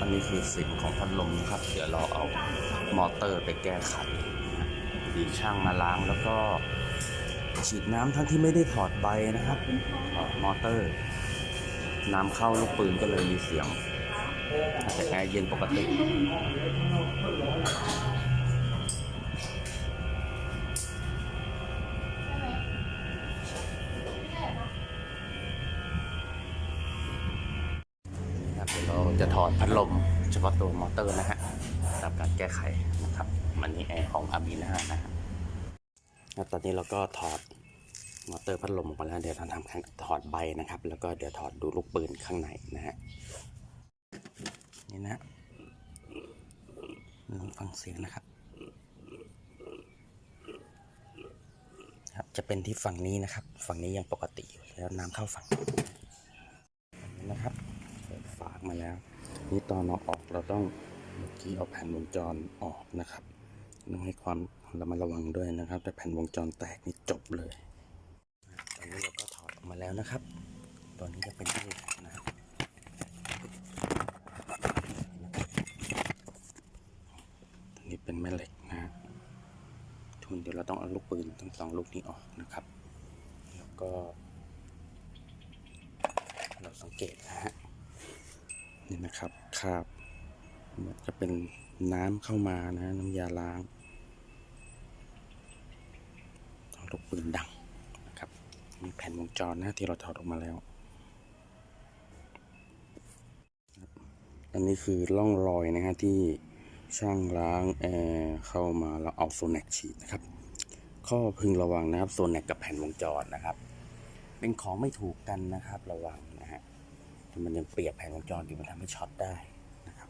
อันนี้คือเสิ่งของพัดลมนะครับ เดี๋ยวเราเอามอเตอร์ไปแก้ไขดีช่างมาล้างแล้วก็ฉีดน้ำทั้งที่ไม่ได้ถอดใบนะครับถอดมอเตอร์ น้ำเข้าลูกปืนก็เลยมีเสียงแต่แอร์เย็นปกติ เราจะถอดพัดลมเฉพาะตัวมอเตอร์นะฮะตามการแก้ไขนะครับมันนี้แอร์ของอาบีนะนะฮะตอนนี้เราก็ถอดมอเตอร์พัดลมออกมาแล้วเดี๋ยวเราทำการถอดใบนะครับ แล้วก็เดี๋ยวถอดดูลูกปืนข้างในนะฮะนี่นะลองฟังเสียงนะครับ ครับจะเป็นที่ฝั่งนี้นะครับ ฝั่งนี้ยังปกติอยู่แล้วน้ำเข้าฝั่งนี้นะครับ มาแล้ว นี่ตอนเราออกเราต้องเมื่อกี้เอาแผ่นวงจรออกนะครับต้องให้ความระมัดระวังด้วยนะครับ แต่แผ่นวงจรแตกนี่จบเลย ตอนนี้เราก็ถอดออกมาแล้วนะครับตัวนี้จะเป็นที่นะครับตัวนี้เป็นแม่เหล็กนะฮะทุนเดี๋ยวเราต้องเอาลูกปืนทั้งสองลูกนี้ออกนะครับ แล้วก็ เราสังเกตนะฮะ นี่นะครับคราบมันจะเป็นน้ำเข้ามานะน้ำยาล้างต้องลูกปืนดังนะครับมีแผ่นวงจรนะที่เราถอดออกมาแล้ว อันนี้คือร่องรอยนะฮะที่ช่างล้างแอร์เข้ามาแล้วเอาโซเน็กฉีดนะครับ ข้อพึงระวังนะครับโซเน็กกับแผ่นวงจรนะครับ เป็นของไม่ถูกกันนะครับระวัง มันยังเปียกแผ่นวงจรอยู่มันทำให้ช็อตได้นะครับ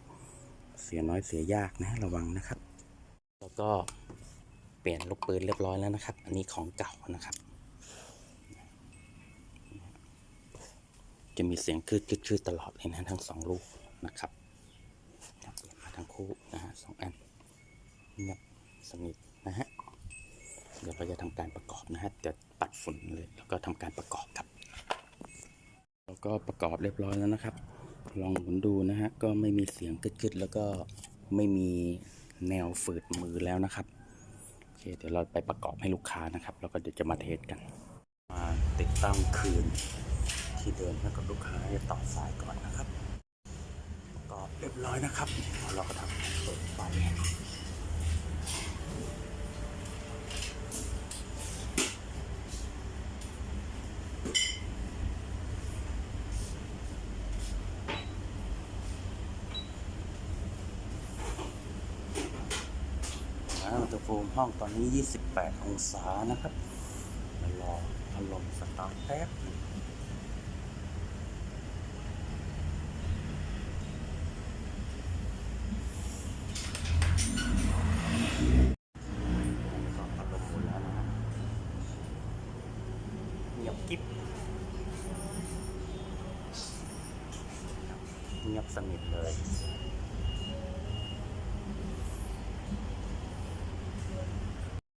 เสียน้อยเสียยากนะระวังนะครับ แล้วก็เปลี่ยนลูกปืนเรียบร้อยแล้วนะครับ อันนี้ของเก่านะครับ จะมีเสียงคืดคืดคืดตลอดเลยนะทั้งสองลูกนะครับเปลี่ยนมาทั้งคู่นะฮะสองอันเงียบสนิทนะฮะเดี๋ยวเราจะทำการประกอบนะฮะจะปัดฝุ่นเลยแล้วก็ทำการประกอบครับ ก็ประกอบเรียบร้อยแล้วนะครับ ลองหมุนดูนะฮะ ก็ไม่มีเสียงกึดๆแล้วก็ไม่มีแนวฝืดมือแล้วนะครับโอเคเดี๋ยวเราไปประกอบให้ลูกค้านะครับ แล้วก็เดี๋ยวจะมาเทสกัน มาติดตั้งคืนที่เดิมให้กับลูกค้าจะต่อสายก่อนนะครับ ประกอบเรียบร้อยนะครับเราก็ทำเปิดไฟ นะ อุณหภูมิห้องตอนนี้ 28 องศานะครับมารอพัดลมสตาร์ทแทบตัดพัดลมแล้วนะฮะหยบกิ๊บเงียบสนิทเลย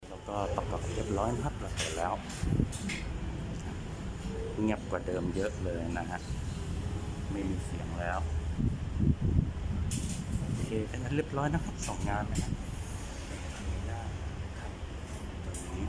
แล้ว ก็ประกอบเรียบร้อยนะครับเราเสร็จแล้ว เงียบกว่าเดิมเยอะเลยนะฮะไม่มีเสียงแล้วโอเคเป็นอันเรียบร้อยนะครับสองงานนะครับตรงนี้ได้ครับตรงนี้